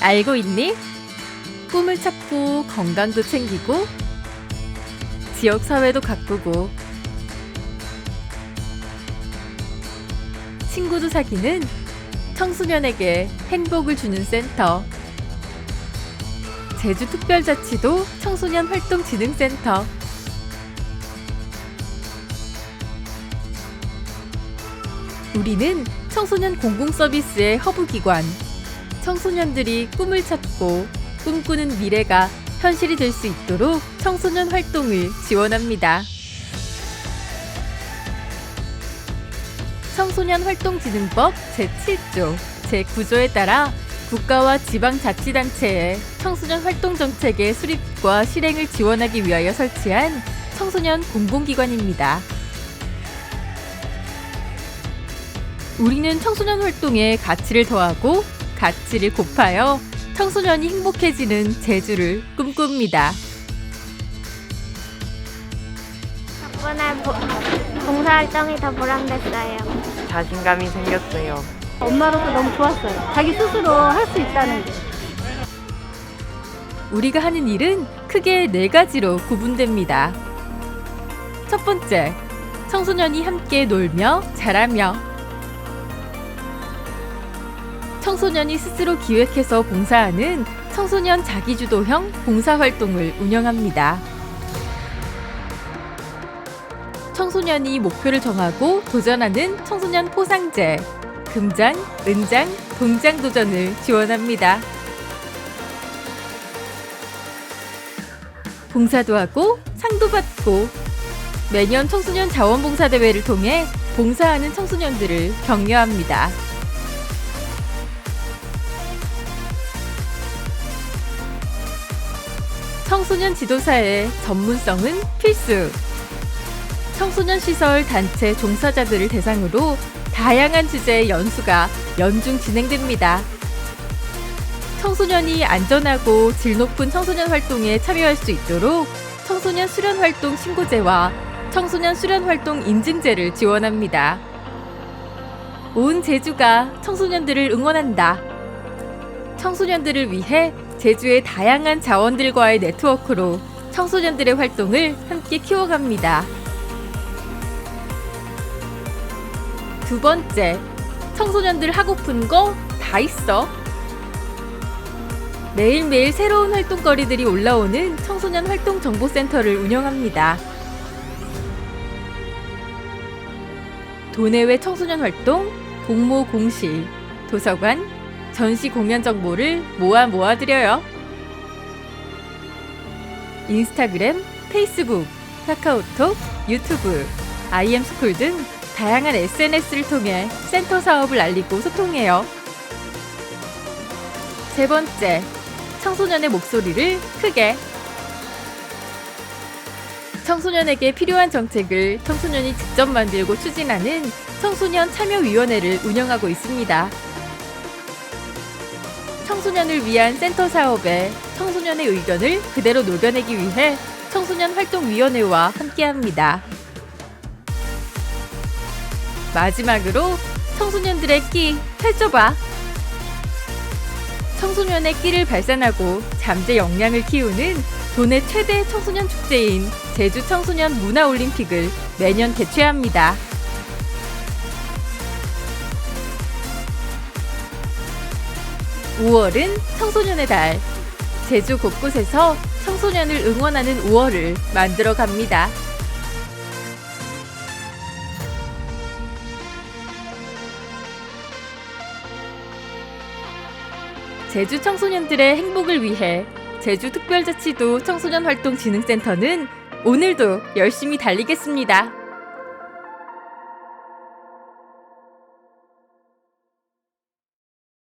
알고 있니? 꿈을 찾고 건강도 챙기고 지역 사회도 가꾸고 친구도 사귀는 청소년에게 행복을 주는 센터. 제주특별자치도 청소년 활동진흥센터. 우리는 청소년 공공서비스의 허브기관 청소년들이 꿈을 찾고 꿈꾸는 미래가 현실이 될 수 있도록 청소년 활동을 지원합니다. 청소년 활동진흥법 제7조 제9조에 따라 국가와 지방자치단체의 청소년 활동 정책의 수립과 실행을 지원하기 위하여 설치한 청소년 공공기관입니다. 우리는 청소년 활동에 가치를 더하고 가치를 곱하여 청소년이 행복해지는 제주를 꿈꿉니다. 덕분에 보- 봉사활동이 더 보람됐어요. 자신감이 생겼어요. 엄마로서 너무 좋았어요. 자기 스스로 할 수 있다는 게. 우리가 하는 일은 크게 네 가지로 구분됩니다. 첫 번째, 청소년이 함께 놀며 자라며 청소년이 스스로 기획해서 봉사하는 청소년 자기주도형 봉사활동을 운영합니다. 청소년이 목표를 정하고 도전하는 청소년 포상제, 금장, 은장, 동장 도전을 지원합니다. 봉사도 하고 상도 받고 매년 청소년 자원봉사 대회를 통해 봉사하는 청소년들을 격려합니다. 청소년 지도사의 전문성은 필수. 청소년 시설 단체 종사자들을 대상으로 다양한 주제의 연수가 연중 진행됩니다. 청소년이 안전하고 질 높은 청소년 활동에 참여할 수 있도록 청소년 수련 활동 신고제와 청소년 수련 활동 인증제를 지원합니다. 온 제주가 청소년들을 응원한다. 청소년들을 위해 제주의 다양한 자원들과의 네트워크로 청소년들의 활동을 함께 키워갑니다. 두 번째, 청소년들 하고픈 거 다 있어. 매일매일 새로운 활동거리들이 올라오는 청소년 활동정보센터를 운영합니다. 도내외 청소년 활동, 공모 공시, 도서관, 전시 공연 정보를 모아 모아드려요. 인스타그램, 페이스북, 카카오톡, 유튜브, IM스쿨 등 다양한 SNS를 통해 센터 사업을 알리고 소통해요. 세 번째, 청소년의 목소리를 크게. 청소년에게 필요한 정책을 청소년이 직접 만들고 추진하는 청소년 참여위원회를 운영하고 있습니다. 청소년을 위한 센터 사업에 청소년의 의견을 그대로 녹여내기 위해 청소년 활동위원회와 함께합니다. 마지막으로 청소년들의 끼 펼쳐봐. 청소년의 끼를 발산하고 잠재 역량을 키우는 도내 최대 청소년 축제인 제주 청소년 문화올림픽을 매년 개최합니다. (5월은) 청소년의 달 제주 곳곳에서 청소년을 응원하는 5월을 만들어 갑니다. 제주 청소년들의 행복을 위해 제주특별자치도 청소년 활동 진흥센터는 오늘도 열심히 달리겠습니다.